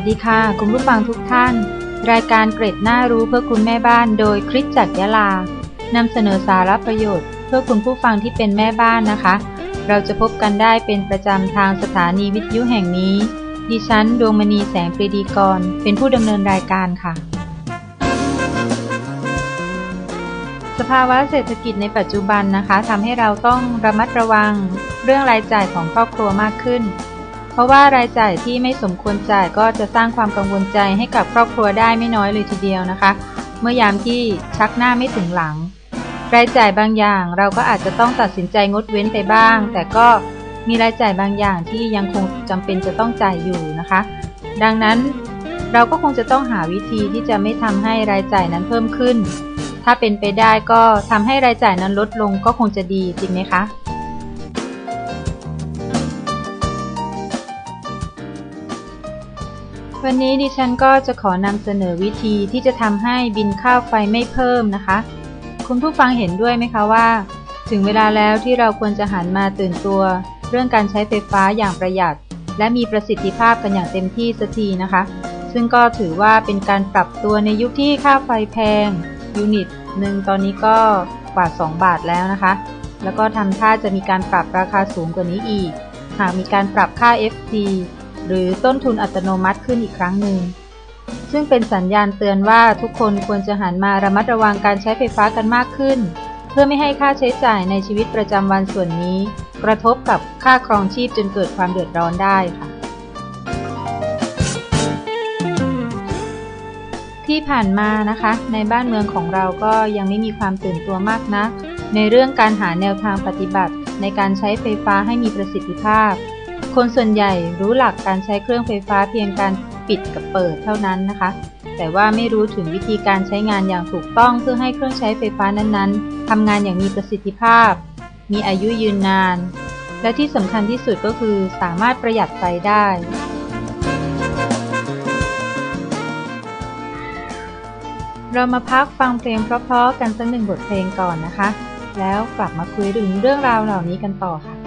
วัสดีค่ะ คุณผู้ฟังทุกท่าน รายการเกร็ดน่ารู้เพื่อคุณแม่บ้านโดยคริสจักรยะลานำเสนอสาระประโยชน์ เพื่อคุณผู้ฟังที่เป็นแม่บ้านนะคะ เราจะพบกันได้เป็นประจำทางสถานีวิทยุแห่งนี้ ดิฉันดวงมณีแสงปรีดีกร เป็นผู้ดำเนินรายการค่ะ สภาวะเศรษฐกิจในปัจจุบันนะคะทำให้เราต้องระมัดระวังเรื่องรายจ่ายของครอบครัวมากขึ้น ราะว่ารายจ่ายที่ไม่สมควรจ่ายก็จะสร้างความกังวลใจให้กับครอบครัวได้ไม่น้อยเลยทีเดียวนะคะ เมื่อยามที่ชักหน้าไม่ถึงหลัง รายจ่ายบางอย่างเราก็อาจจะต้องตัดสินใจงดเว้นไปบ้าง แต่ก็มีรายจ่ายบางอย่างที่ยังคงจำเป็นจะต้องจ่ายอยู่นะคะ ดังนั้นเราก็คงจะต้องหาวิธีที่จะไม่ทำให้รายจ่ายนั้นเพิ่มขึ้น ถ้าเป็นไปได้ก็ทำให้รายจ่ายนั้นลดลงก็คงจะดีจริงไหมคะ วันนี้ดิฉันก็จะขอนำเสนอวิธีที่จะทำให้บินค่าไฟไม่เพิ่มนะคะ คุณผู้ฟังเห็นด้วยไหมคะว่า ถึงเวลาแล้วที่เราควรจะหันมาตื่นตัว เรื่องการใช้ไฟฟ้าอย่างประหยัด และมีประสิทธิภาพกันอย่างเต็มที่สักทีนะคะ ซึ่งก็ถือว่าเป็นการปรับตัวในยุคที่ค่าไฟแพง ยูนิตหนึ่งตอนนี้ก็กว่า 2 บาทแล้วนะคะ แล้วก็ทำท่าจะมีการปรับราคาสูงกว่านี้อีก หากมีการปรับค่า FT หรือต้นทุนอัตโนมัติขึ้นอีกครั้งหนึ่ง ซึ่งเป็นสัญญาณเตือนว่าทุกคนควรจะหันมาระมัดระวังการใช้ไฟฟ้ากันมากขึ้น เพื่อไม่ให้ค่าใช้จ่ายในชีวิตประจำวันส่วนนี้ กระทบกับค่าครองชีพจนเกิดความเดือดร้อนได้ค่ะที่ผ่านมานะคะ ในบ้านเมืองของเราก็ยังไม่มีความตื่นตัวมากนะัก ในเรื่องการหาแนวทางปฏิบัติ ในการใช้ไฟฟ้าให้มีประสิทธิภาพ คนส่วนใหญ่รู้หลักการใช้เครื่องไฟฟ้าเพียงการปิดกับเปิดเท่านั้นนะคะ แต่ว่าไม่รู้ถึงวิธีการใช้งานอย่างถูกต้องเพื่อให้เครื่องใช้ไฟฟ้านั้นๆทำงานอย่างมีประสิทธิภาพ มีอายุยืนนาน และที่สำคัญที่สุดก็คือสามารถประหยัดไฟได้ เรามาพักฟังเพลงเพราะๆกันสักหนึ่งบทเพลงก่อนนะคะ แล้วกลับมาคุยถึงเรื่องราวเหล่านี้กันต่อค่ะ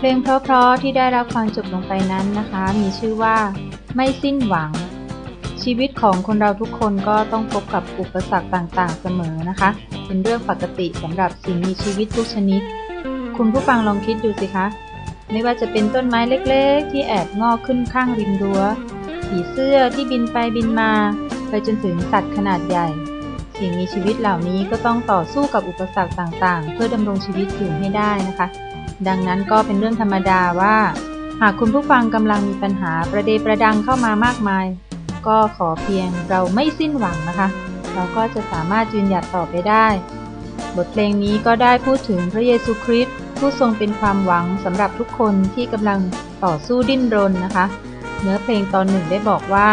เพลงเพราะๆที่ได้รับฟังจบลงไปนั้นนะคะ มีชื่อว่าไม่สิ้นหวัง ชีวิตของคนเราทุกคนก็ต้องพบกับอุปสรรคต่างๆเสมอนะคะ เป็นเรื่องปกติสำหรับสิ่งมีชีวิตทุกชนิด คุณผู้ฟังลองคิดดูสิคะ ไม่ว่าจะเป็นต้นไม้เล็กๆ ที่แอบงอกขึ้นข้างริมรั้วผีเสื้อที่บินไปบินมา ไปจนถึงสัตว์ขนาดใหญ่ สิ่งมีชีวิตเหล่านี้ก็ต้องต่อสู้กับอุปสรรคต่างๆ เพื่อดำรงชีวิตอยู่ให้ได้นะคะ ดังนั้นก็เป็นเรื่องธรรมดาว่า หากคุณผู้ฟังกำลังมีปัญหาประเดประดังเข้ามามากมาย ก็ขอเพียงเราไม่สิ้นหวังนะคะ เราก็จะสามารถยืนหยัดต่อไปได้ บทเพลงนี้ก็ได้พูดถึงพระเยซูคริสต์ผู้ทรงเป็นความหวังสำหรับทุกคนที่กำลังต่อสู้ดิ้นรนนะคะ เนื้อเพลงตอนหนึ่งได้บอกว่า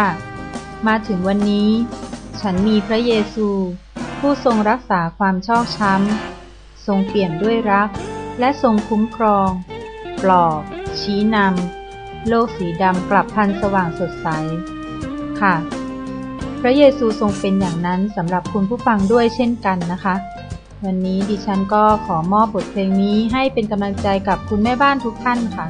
มาถึงวันนี้ ฉันมีพระเยซู ผู้ทรงรักษาความชอกช้ำ ทรงเปี่ยมด้วยรัก และทรงคุ้มครอง ปลอบ ชี้นำ โลกสีดำกลับพันสว่างสดใส ค่ะ พระเยซูทรงเป็นอย่างนั้นสำหรับคุณผู้ฟังด้วยเช่นกันนะคะ วันนี้ดิฉันก็ขอมอบบทเพลงนี้ให้เป็นกำลังใจกับคุณแม่บ้านทุกท่านค่ะ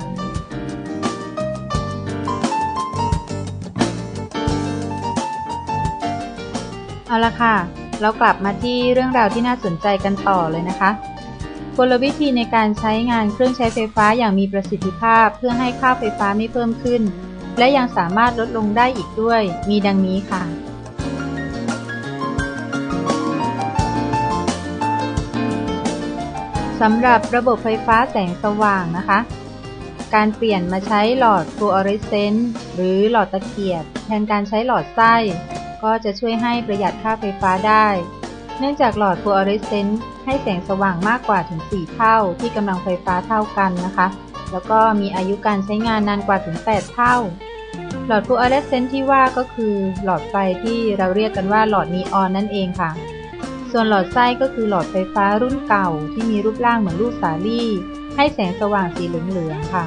เอาละค่ะ เรากลับมาที่เรื่องราวที่น่าสนใจกันต่อเลยนะคะ กลวิธีในการใช้งานเครื่องใช้ไฟฟ้าอย่างมีประสิทธิภาพ เพื่อให้ค่าไฟฟ้าไม่เพิ่มขึ้น และยังสามารถลดลงได้อีกด้วย มีดังนี้ค่ะ สำหรับระบบไฟฟ้าแสงสว่างนะคะ การเปลี่ยนมาใช้หลอดฟลูออเรสเซนต์หรือหลอดตะเกียบ แทนการใช้หลอดไส้ ก็จะช่วยให้ประหยัดค่าไฟฟ้าได้ เนื่องจากหลอดฟลูออเรสเซนต์ให้แสงสว่างมากกว่าถึง 4 เท่าที่กำลังไฟฟ้าเท่ากันนะคะ แล้วก็มีอายุการใช้งานนานกว่าถึง 8 เท่า หลอดฟลูออเรสเซนต์ที่ว่าก็คือหลอดไฟที่เราเรียกกันว่าหลอดนีออนนั่นเองค่ะ ส่วนหลอดไส้ก็คือหลอดไฟฟ้ารุ่นเก่าที่มีรูปร่างเหมือนลูกสาลี่ ให้แสงสว่างสีเหลืองๆค่ะ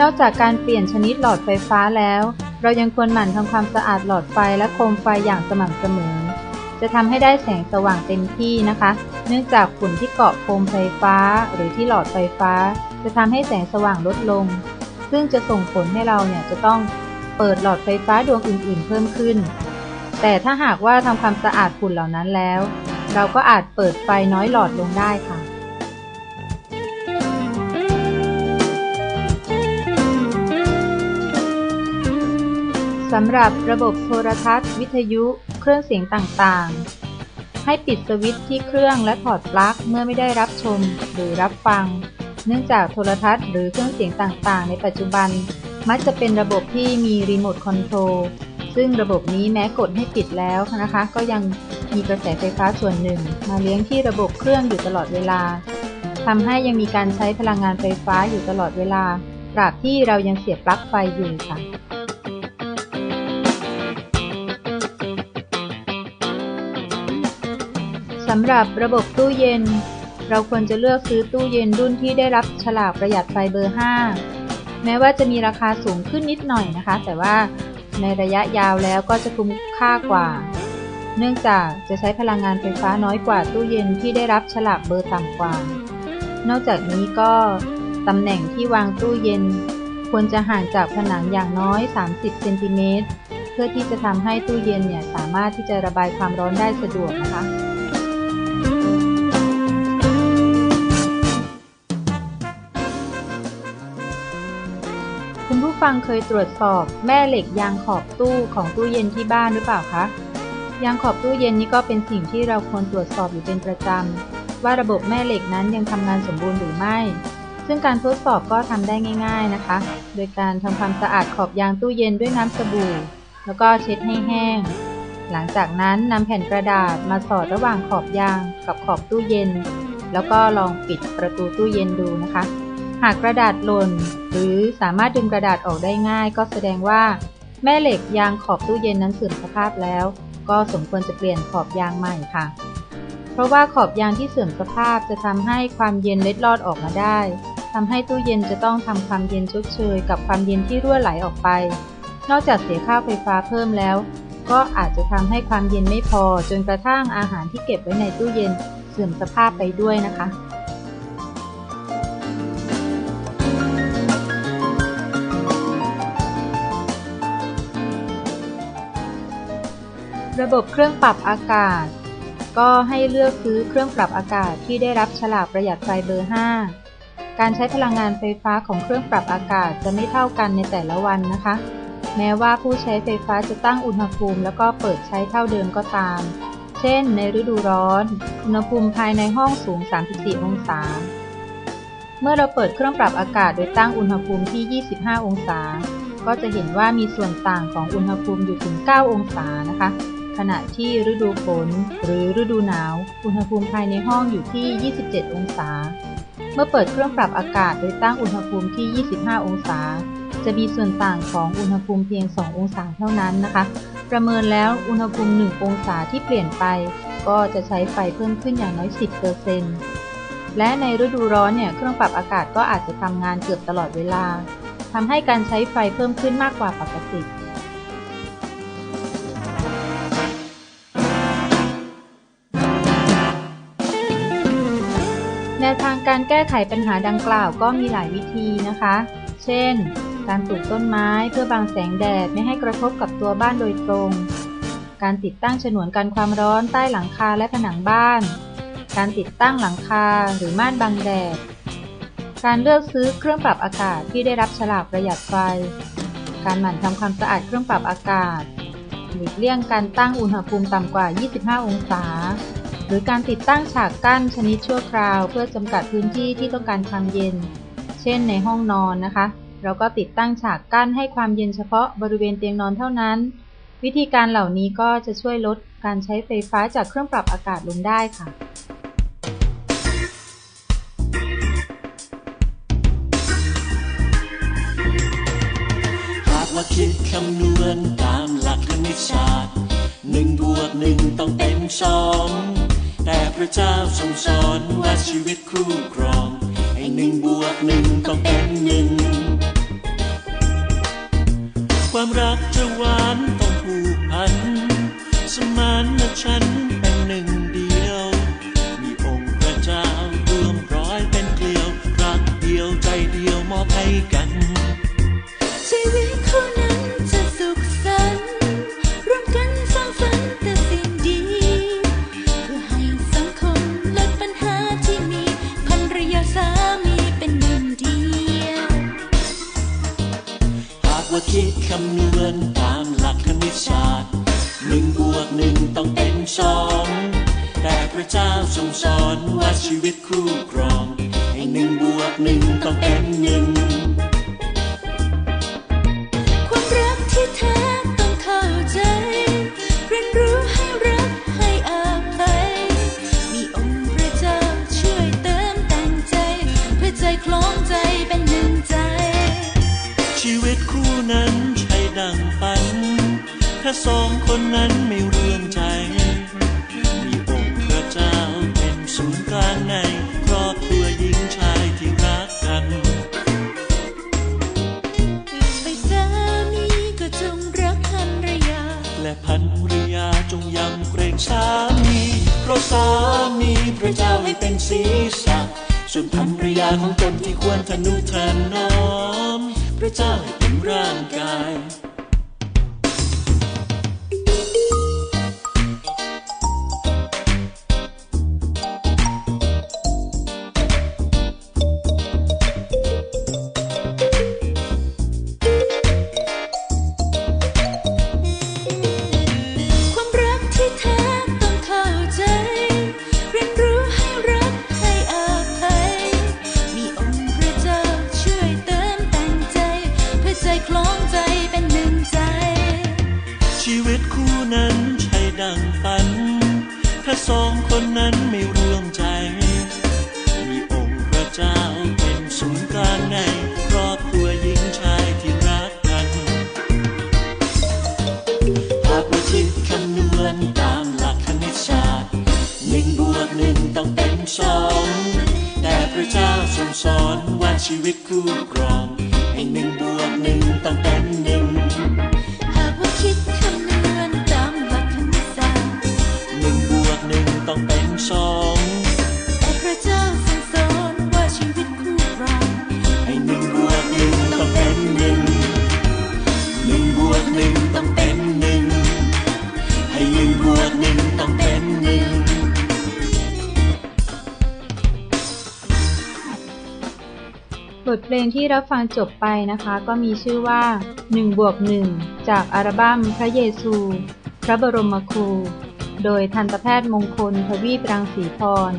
นอกจากการเปลี่ยนชนิดหลอดไฟฟ้าแล้ว เรายังควรหมั่นทำความสะอาดหลอดไฟและโคมไฟอย่างสม่ำเสมอ จะทำให้ได้แสงสว่างเต็มที่นะคะ เนื่องจากฝุ่นที่เกาะโคมไฟฟ้า หรือที่หลอดไฟฟ้า จะทำให้แสงสว่างลดลง ซึ่งจะส่งผลให้เราเนี่ยจะต้องเปิดหลอดไฟฟ้าดวงอื่น ๆ เพิ่มขึ้น แต่ถ้าหากว่าทำความสะอาดฝุ่นเหล่านั้นแล้ว เราก็อาจเปิดไฟน้อยหลอดลงได้ค่ะ สำหรับระบบโทรทัศน์ วิทยุเครื่องเสียงต่างๆ ให้ปิดสวิตช์ที่เครื่องและถอดปลั๊กเมื่อไม่ได้รับชมหรือรับฟัง เนื่องจากโทรทัศน์หรือเครื่องเสียงต่างๆ ในปัจจุบัน มักจะเป็นระบบที่มีรีโมทคอนโทรลซึ่งระบบนี้แม้กดให้ปิดแล้วนะคะ ก็ยังมีกระแสไฟฟ้าส่วนหนึ่ง มาเลี้ยงที่ระบบเครื่องอยู่ตลอดเวลาทำให้ยังมีการใช้พลังงานไฟฟ้าอยู่ตลอดเวลาตราบที่เรายังเสียบปลั๊กไฟอยู่ค่ะ สำหรับระบบตู้เย็น เราควรจะเลือกซื้อตู้เย็นรุ่นที่ได้รับฉลากประหยัดไฟเบอร์ 5 แม้ว่าจะมีราคาสูงขึ้นนิดหน่อยนะคะ แต่ว่าในระยะยาวแล้วก็จะคุ้มค่ากว่า เนื่องจากจะใช้พลังงานไฟฟ้าน้อยกว่าตู้เย็นที่ได้รับฉลากเบอร์ต่ำกว่า นอกจากนี้ก็ตำแหน่งที่วางตู้เย็น ควรจะห่างจากผนังอย่างน้อย 30 เซนติเมตร เพื่อที่จะทำให้ตู้เย็นเนี่ยสามารถที่จะระบายความร้อนได้สะดวกนะคะ ฟังเคยตรวจสอบแม่เหล็กยางขอบตู้ของตู้เย็นที่บ้านหรือเปล่าคะ ยางขอบตู้เย็นนี้ก็เป็นสิ่งที่เราควรตรวจสอบอยู่เป็นประจำ ว่าระบบแม่เหล็กนั้นยังทำงานสมบูรณ์หรือไม่ ซึ่งการทดสอบก็ทำได้ง่าย ๆนะคะ โดยการทำความสะอาดขอบยางตู้เย็นด้วยน้ำสบู่ แล้วก็เช็ดให้แห้ง หลังจากนั้นนำแผ่นกระดาษมาสอดระหว่างขอบยางกับขอบตู้เย็น แล้วก็ลองปิดประตูตู้เย็นดูนะคะ หากกระดาษหล่น หรือสามารถดึงกระดาษออกได้ง่าย ก็แสดงว่า แม่เหล็กยางขอบตู้เย็นนั้นเสื่อมสภาพแล้ว ก็สมควรจะเปลี่ยนขอบยางใหม่ค่ะ เพราะว่าขอบยางที่เสื่อมสภาพจะทำให้ความเย็นเล็ดลอดออกมาได้ทำให้ตู้เย็นจะต้องทำความเย็นชดเชยกับความเย็นที่รั่วไหลออกไป นอกจากเสียค่าไฟฟ้าเพิ่มแล้ว ก็อาจจะทำให้ความเย็นไม่พอจนกระทั่งอาหารที่เก็บไว้ในตู้เย็นเสื่อมสภาพไปด้วยนะคะ ระบบเครื่องปรับอากาศ ก็ให้เลือกซื้อเครื่องปรับอากาศที่ได้รับฉลากประหยัดไฟเบอร์ 5 การใช้พลังงานไฟฟ้าของเครื่องปรับอากาศจะไม่เท่ากันในแต่ละวันนะคะ แม้ว่าผู้ใช้ไฟฟ้าจะตั้งอุณหภูมิแล้วก็เปิดใช้เท่าเดิมก็ตาม เช่น ในฤดูร้อน อุณหภูมิภายในห้องสูง 34 องศา เมื่อเราเปิดเครื่องปรับอากาศโดยตั้งอุณหภูมิที่ 25 องศาก็จะเห็นว่ามีส่วนต่างของอุณหภูมิอยู่ถึง 9 องศานะคะ ขณะที่ฤดูฝนหรือฤดูหนาว อุณหภูมิภายในห้องอยู่ที่ 27 องศา เมื่อเปิดเครื่องปรับอากาศโดยตั้งอุณหภูมิที่ 25 องศา จะมีส่วนต่างของอุณหภูมิเพียง 2 องศาเท่านั้นนะคะ ประเมินแล้วอุณหภูมิ 1 องศาที่เปลี่ยนไป ก็จะใช้ไฟเพิ่มขึ้นอย่างน้อย 10%และในฤดูร้อนเนี่ยเครื่องปรับอากาศก็อาจจะทำงานเกือบตลอดเวลาทำให้การใช้ไฟเพิ่มขึ้นมากกว่าปกติ การแก้ไขปัญหาดังกล่าวก็มีหลายวิธีนะคะ เช่น การปลูกต้นไม้เพื่อบังแสงแดดไม่ให้กระทบกับตัวบ้านโดยตรง การติดตั้งฉนวนกันความร้อนใต้หลังคาและผนังบ้าน การติดตั้งหลังคาหรือม่านบังแดด การเลือกซื้อเครื่องปรับอากาศที่ได้รับฉลากประหยัดไฟ การหมั่นทำความสะอาดเครื่องปรับอากาศ หลีกเลี่ยงการตั้งอุณหภูมิต่ำกว่า 25 องศา หรือการติดตั้งฉากกั้นชนิดชั่วคราว เพื่อจำกัดพื้นที่ที่ต้องการความเย็น เช่นในห้องนอนนะคะ เราก็ติดตั้งฉากกั้นให้ความเย็นเฉพาะบริเวณเตียงนอนเท่านั้น วิธีการเหล่านี้ก็จะช่วยลดการใช้ไฟฟ้าจากเครื่องปรับอากาศลงได้ค่ะหากว่าคิดคำนวณตามหลักคณิตศาสตร์หนึ่งบวกหนึ่งต้องเป็นสอง แต่พระเจ้าทรงสอนว่าชีวิตคู่ครอง ให้หนึ่งบวกหนึ่งต้องเป็นหนึ่ง ความรักจะหวานต้องผูกพัน สมานฉันเป็นหนึ่งเดียว มีองค์พระเจ้ารวมร้อยเป็นเกลียว รักเดียวใจเดียวมอบให้กัน ชีวิตคู่นั้น คำนวณตามหลักคณิตศาสตร์หนึ่งบวกหนึ่งต้องเป็นสองแต่พระเจ้าทรงสอนว่าชีวิตคู่ครองให้หนึ่งบวกหนึ่งต้องเป็นหนึ่ง ถ้าสองคนนั้นไม่เรื่องใจ มีองค์พระเจ้าเป็นศูนย์กลางในครอบครัวหญิงชายที่รักกัน ไปสามีก็จงรักภรรยา และพันรยาจงยำเกรงสามีเพราะสามีพระเจ้าให้เป็นศีรษะส่วนพันรยาของตนที่ควรทนุถนอม พระเจ้าให้เป็นร่างกาย รับฟังจบไปนะคะก็มีชื่อว่า1บวก1จากอัลบั้มพระเยซู พระบรมครู โดยทันตแพทย์มงคลทวีปรังสีพร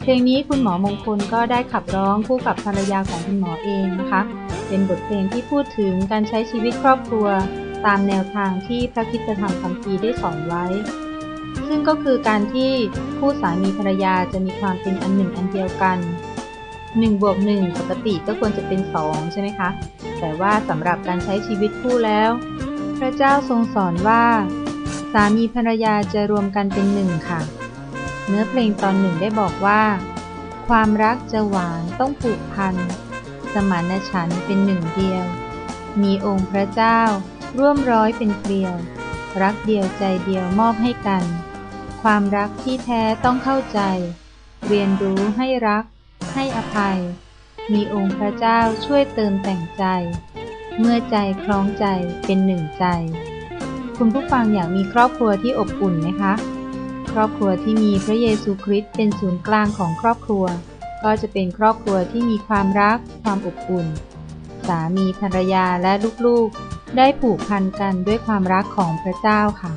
เพลงนี้คุณหมอมงคลก็ได้ขับร้องคู่กับภรรยาของคุณหมอเองนะคะ เป็นบทเพลงที่พูดถึงการใช้ชีวิตครอบครัว ตามแนวทางที่พระคริสตธรรมคัมภีร์ได้สอนไว้ ซึ่งก็คือการที่คู่สามีภรรยาจะมีความเป็นอันหนึ่งอันเดียวกัน 1บวก1ปกติก็ควรจะเป็น 2 ใช่ไหมคะ แต่ว่าสำหรับการใช้ชีวิตคู่แล้ว พระเจ้าทรงสอนว่า สามีภรรยาจะรวมกันเป็นหนึ่งค่ะ เนื้อเพลงตอนหนึ่งได้บอกว่า ความรักจะหวานต้องผูกพัน สมานฉันเป็นหนึ่งเดียว มีองค์พระเจ้าร่วมร้อยเป็นเกลียว รักเดียวใจเดียวมอบให้กัน ความรักที่แท้ต้องเข้าใจ เรียนรู้ให้รัก ให้อภัย มีองค์พระเจ้าช่วยเติมแต่งใจ เมื่อใจคล้องใจเป็นหนึ่งใจ คุณผู้ฟังอยากมีครอบครัวที่อบอุ่นไหมคะ ครอบครัวที่มีพระเยซูคริสต์เป็นศูนย์กลางของครอบครัว ก็จะเป็นครอบครัวที่มีความรัก ความอบอุ่น สามีภรรยาและลูกๆ ได้ผูกพันกันด้วยความรักของพระเจ้าค่ะ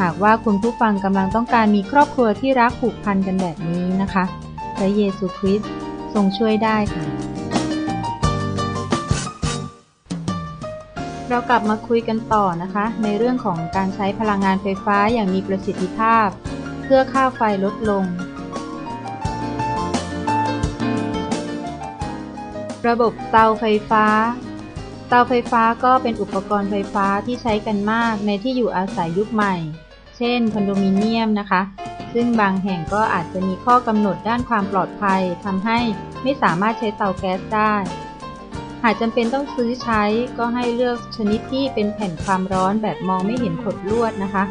หากว่าคุณผู้ฟังกำลังต้องการมีครอบครัวที่รักผูกพันกันแบบนี้นะคะ พระเยซูคริสต์ทรงช่วยได้ค่ะ เรากลับมาคุยกันต่อนะคะ ในเรื่องของการใช้พลังงานไฟฟ้าอย่างมีประสิทธิภาพ เพื่อค่าไฟลดลง ระบบเตาไฟฟ้า เตาไฟฟ้าก็เป็นอุปกรณ์ไฟฟ้าที่ใช้กันมากในที่อยู่อาศัยยุคใหม่ เช่นคอนโดมิเนียมนะคะ ซึ่งบางแห่งก็อาจจะมีข้อกำหนดด้านความปลอดภัยทำให้ไม่สามารถใช้เตาแก๊สได้ หากจำเป็นต้องซื้อใช้ก็ให้เลือกชนิดที่เป็นแผ่นความร้อนแบบมองไม่เห็นขดลวดนะคะ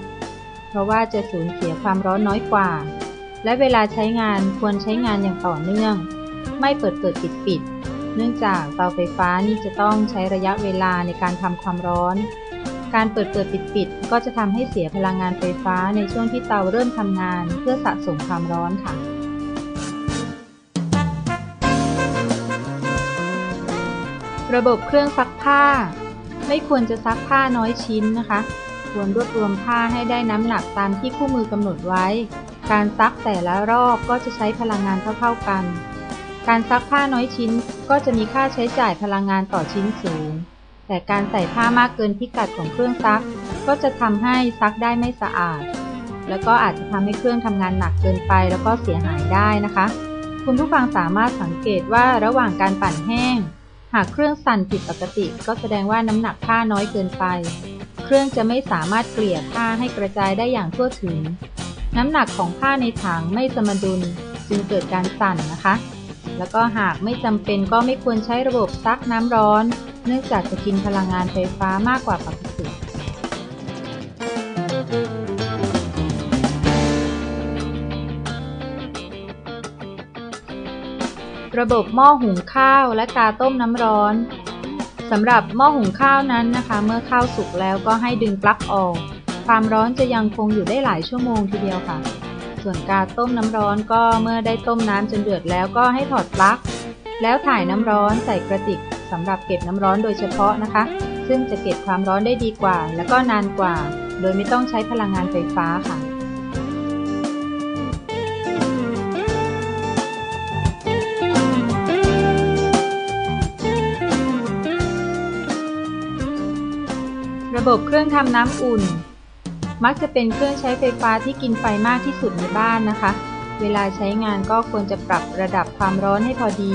เพราะว่าจะสูญเสียความร้อนน้อยกว่า และเวลาใช้งานควรใช้งานอย่างต่อเนื่อง ไม่เปิดเปิดปิดปิด เนื่องจากเตาไฟฟ้านี่จะต้องใช้ระยะเวลาในการทำความร้อน การเปิดเปิดปิดปิดก็จะทำให้เสียพลังงานไฟฟ้าในช่วงที่เตาเริ่มทำงานเพื่อสะสมความร้อนค่ะ ระบบเครื่องซักผ้า ไม่ควรจะซักผ้าน้อยชิ้นนะคะ ควรรวบรวมผ้าให้ได้น้ำหนักตามที่คู่มือกำหนดไว้ การซักแต่ละรอบก็จะใช้พลังงานเท่าๆกัน การซักผ้าน้อยชิ้นก็จะมีค่าใช้จ่ายพลังงานต่อชิ้นสูง แต่การใส่ผ้ามากเกินพิกัดของเครื่องซัก ก็จะทำให้ซักได้ไม่สะอาด แล้วก็อาจจะทำให้เครื่องทำงานหนักเกินไป แล้วก็เสียหายได้นะคะ คุณผู้ฟังสามารถสังเกตว่าระหว่างการปั่นแห้ง หากเครื่องสั่นผิดปกติ ก็แสดงว่าน้ำหนักผ้าน้อยเกินไป เครื่องจะไม่สามารถเกลี่ยผ้าให้กระจายได้อย่างทั่วถึง น้ำหนักของผ้าในถังไม่สมดุลจึงเกิดการสั่นนะคะ แล้วก็หากไม่จำเป็นก็ไม่ควรใช้ระบบซักน้ำร้อน เนื่องจากจะกินพลังงานไฟฟ้ามากกว่าปกติระบบหม้อหุงข้าวและกาต้มน้ำร้อนสำหรับหม้อหุงข้าวนั้นนะคะ เมื่อข้าวสุกแล้วก็ให้ดึงปลั๊กออก ความร้อนจะยังคงอยู่ได้หลายชั่วโมงทีเดียวค่ะ ส่วนกาต้มน้ำร้อนก็เมื่อได้ต้มน้ำจนเดือดแล้วก็ให้ถอดปลั๊กแล้วถ่ายน้ำร้อนใส่กระติก สำหรับเก็บน้ำร้อนโดยเฉพาะนะคะ ซึ่งจะเก็บความร้อนได้ดีกว่า และก็นานกว่า โดยไม่ต้องใช้พลังงานไฟฟ้าค่ะระบบเครื่องทำน้ำอุ่น มักจะเป็นเครื่องใช้ไฟฟ้าที่กินไฟมากที่สุดในบ้านนะคะ เวลาใช้งานก็ควรจะปรับระดับความร้อนให้พอดี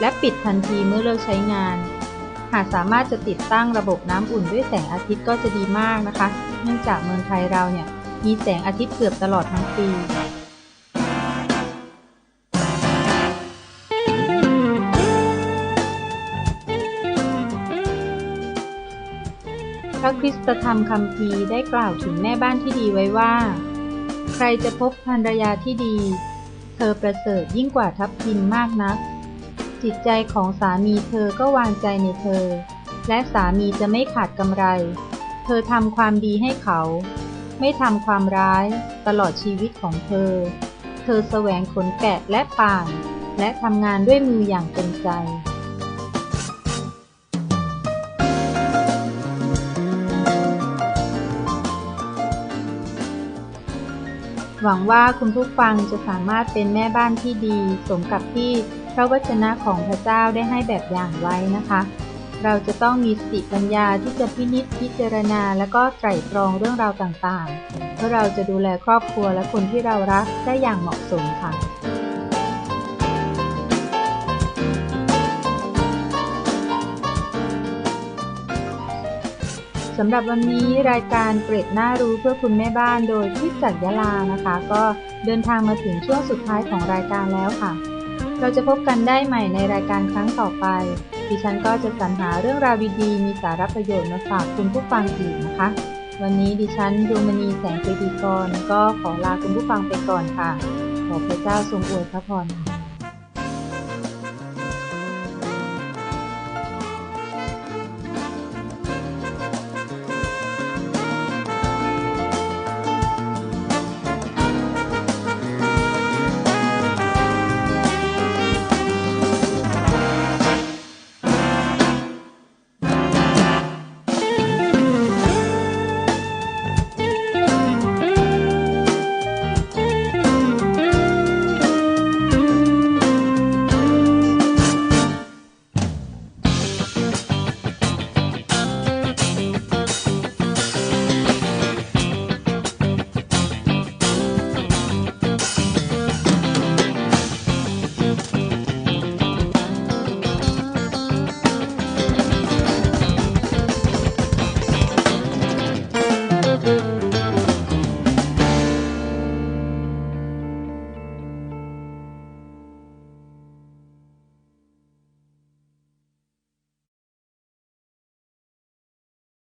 และปิดทันทีเมื่อเลิกใช้งาน หากสามารถจะติดตั้งระบบน้ำอุ่นด้วยแสงอาทิตย์ก็จะดีมากนะคะ เนื่องจากเมืองไทยเราเนี่ยมีแสงอาทิตย์เกือบตลอดทั้งปีพระคริสตธรรมคัมภีได้กล่าวถึงแม่บ้านที่ดีไว้ว่า ใครจะพบภรรยาที่ดี เธอประเสริฐยิ่งกว่าทัพทิมมากนัก จิตใจของสามีเธอก็วางใจในเธอ และสามีจะไม่ขาดกำไร เธอทำความดีให้เขา ไม่ทำความร้ายตลอดชีวิตของเธอ เธอแสวงขนแกะและป่าน และทำงานด้วยมืออย่างเต็มใจหวังว่าคุณผู้ฟังจะสามารถเป็นแม่บ้านที่ดี สมกับที่ ระวจนะของพระเจ้าได้ให้แบบอย่างไว้นะคะ เราจะต้องมีสติปัญญาที่จะพินิจพิจารณา และก็ไตร่ตรองเรื่องราวต่างๆ เพื่อเราจะดูแลครอบครัวและคนที่เรารักได้อย่างเหมาะสมค่ะสำหรับวันนี้รายการเกร็ดน่ารู้เพื่อคุณแม่บ้านโดยพิจักรยาลานะคะ ก็เดินทางมาถึงช่วงสุดท้ายของรายการแล้วค่ะ เราจะพบกันได้ใหม่ในรายการครั้งต่อไป ดิฉันก็จะสรรหาเรื่องราวดีๆ มีสาระประโยชน์มาฝากคุณผู้ฟังอีกนะคะ วันนี้ดิฉันดวงมณีแสงปรีดีกรก็ขอลาคุณผู้ฟังไปก่อนค่ะ ขอพระเจ้าทรงอวยพระพรค่ะ